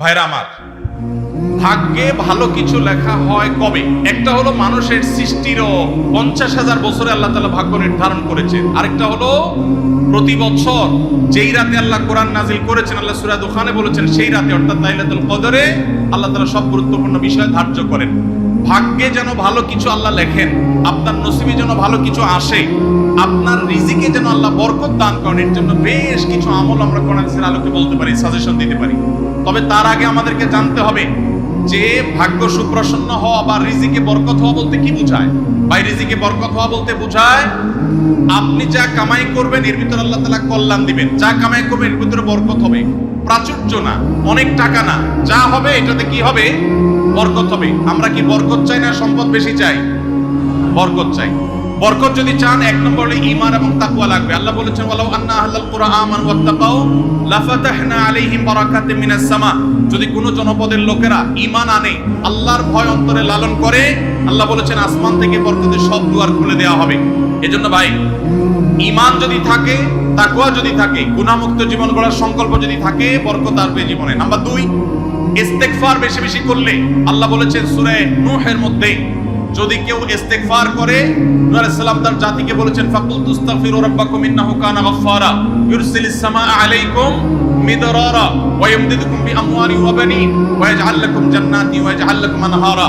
ভাইরা আমার, ভাগ্যে ভালো কিছু লেখা হয় কবে? একটা হলো মানুষের সৃষ্টিরও পঞ্চাশ হাজার বছরে আল্লাহ তালা ভাগ্য নির্ধারণ করেছেন। আরেকটা হলো প্রতি বছর যেই রাতে আল্লাহ কোরআন নাজিল করেছেন, আল্লাহ সুরাদ ওখানে বলেছেন, সেই রাতে, অর্থাৎ লাইলাতুল কদরে, আল্লাহ তালা সব গুরুত্বপূর্ণ বিষয় ধার্য করেন। ভাগ্যে যেন ভালো কিছু আল্লাহ লেখেন, আপনার নসিবে যেন ভালো কিছু আসে আপনার রিজিকে যেন আল্লাহ বরকত দান করেন, এর জন্য বেশ কিছু আমল আমরা কোরআন আলোকে বলতে পারি সাজেশন দিতে পারি। তবে তার আগে আমাদেরকে জানতে হবে যে ভাগ্য সুপ্রসন্ন হওয়া বা রিজিকে বরকত হওয়া বলতে কি বোঝায়? ভাই, রিজিকে বরকত হওয়া বলতে বোঝায় আপনি যা কামাই করবেন, এর ভিতরে আল্লাহ তালা কল্যাণ দিবেন। যা কামাই করবেন, এর ভিতরে বরকত হবে। প্রাচুর্য না, অনেক টাকা না। যা হবে, এটাতে কি হবে? বরকত হবে। আমরা কি বরকত চাই না সম্পদ বেশি চাই? বরকত চাই। বরকত যদি চান, এক নম্বর ঈমান এবং তাকওয়া লাগবে। আল্লাহ বলেছেন, ওয়ালাউ আন্না আহলাল কুরআ আমানু ওয়াত্তাকাউ, লাফাতাহনা আলাইহিম বারাকাতিম মিনাস সামা। যদি কোনো জনপদের লোকেরা ঈমান আনে, আল্লাহর ভয় অন্তরে লালন করে, আল্লাহ বলেছেন, আসমান থেকে বরকতের সব দুয়ার খুলে দেওয়া হবে। এজন্য ভাই, ঈমান যদি থাকে, তাকওয়া যদি থাকে, গুনাহমুক্ত জীবন গড়ার সংকল্প যদি থাকে, বরকত আসবে জীবনে। নাম্বার দুই, ইস্তেগফার বেশি বেশি করলে, আল্লাহ বলেছেন, সূরা নূহের মধ্যে যদি কেউ ইস্তেগফার করে নূহ আলাইহিস সালাম তার জাতিকে বলেছেন ফাকুল তুস্তাগফিরু রাব্বাকুম ইন্নাহু কানা গাফফারা ইউরসিলিস সামাআ আলাইকুম মিদরারা, ওয়া ইমদিদুকুম বিআমওয়ালিন ওয়া বানিন, ওয়া ইয়াজআল লাকুম জান্নাতি ওয়া ইয়াজআল লাকুম আনহারা।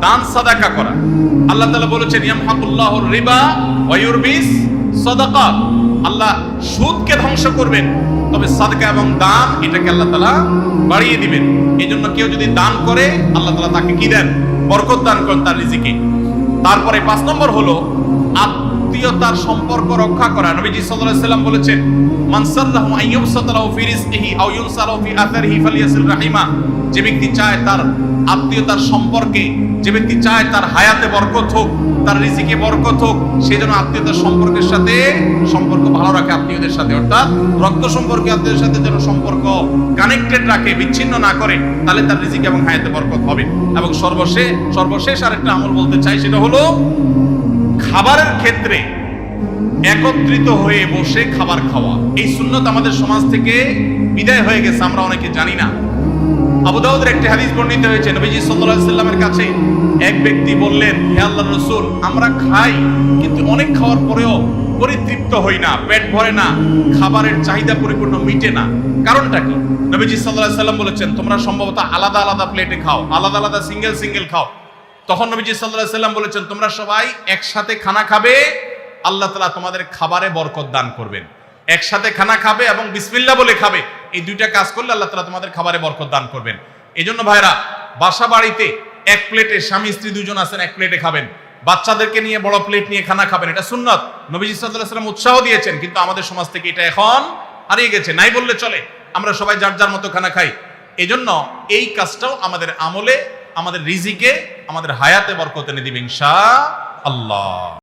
দান সাদাকা করা। আল্লাহ তাআলা বলেছেন, ইয়ামহাকুল্লাহুর রিবা ওয়া সদাকা আল্লাহ সুদকে ধ্বংস করবেন, তবে সাদকা এবং দান এটাকে আল্লাহ তাআলা বাড়িয়ে দিবেন। এই জন্য কেউ যদি দান করে, আল্লাহ তাআলা তাকে কি দেন? বরকত দান করেন তার রিজিকে। তারপরে পাঁচ নম্বর হলো আত্মীয়তার সম্পর্ক রক্ষা করা। নবীজি সাল্লাল্লাহু সাল্লাম বলেছেন, মান সাল্লাহু ফি রিজকিহি আও ইউনসালাহু ফি ফালিয়াসিল রাহিমা। যে ব্যক্তি চায় তার আত্মীয়তার সম্পর্কে, যে ব্যক্তি চায় তার হায়াতে বরকত হোক, তার রিজিকে বরকত হোক আত্মীয়তার সম্পর্কের সাথে সম্পর্ক ভালো রাখে আত্মীয়দের সাথে। অর্থাৎ রক্ত সম্পর্কে আত্মীয়দের সাথে যেন সম্পর্ক কানেক্টেড রাখে, বিচ্ছিন্ন না করে, তাহলে তার রিজিক এবং হায়াতে বরকত হবে। এবং সর্বশেষ সর্বশেষ আরেকটা আমল বলতে চাই, সেটা হলো খাবারের ক্ষেত্রে একত্রিত হয়ে বসে খাবার খাওয়া। এই সুন্নত আমাদের সমাজ থেকে বিদায় হয়ে গেছে, আমরা অনেকে জানি না। আবু দাউদের একটি হাদিস বর্ণিত হয়েছে, নবীজি সাল্লাল্লাহু সাল্লামের কাছে এক ব্যক্তি বললেন, হে আল্লাহর রাসূল, আমরা খাই, কিন্তু অনেক খাওয়ার পরেও পরিতৃপ্ত হই না, পেট ভরে না, খাবারের চাহিদা পরিপূর্ণ মিটে না। কারণটা কি? নবীজি আলাইহি সাল্লাম বলেছেন, তোমরা সম্ভবত আলাদা আলাদা প্লেটে খাও, আলাদা আলাদা সিঙ্গেল সিঙ্গেল খাও। তখন নবীজি আলাইহি সাল্লাম বলেছেন, তোমরা সবাই একসাথে খানা খাবে, আল্লাহ তাআলা তোমাদের খাবারে বরকত দান করবেন। একসাথে খানা খাবে এবং বিসমিল্লাহ বলে খাবে। এই দুইটা কাজ করলে আল্লাহ তাআলা তোমাদের খাবারে বরকত দান করবেন। এই জন্য ভাইরা বাসা বাড়িতে এক প্লেটে স্বামী, স্ত্রী দুজন আছেন, এক প্লেটে খাবেন। বাচ্চাদেরকে নিয়ে বড় প্লেট নিয়ে খানা খাবেন, এটা সুন্নত। নবীজি আলাইহি সাল্লাম উৎসাহ দিয়েছেন, কিন্তু আমাদের সমাজ থেকে এটা এখন হারিয়ে গেছে। নাই বললে চলে, আমরা সবাই যার যার মতো খানা খাই। এজন্য এই কাজটাও আমাদের আমলে আমাদের রিজিকে আমাদের হায়াতে বরকত এনে দিবেন ইনশা আল্লাহ।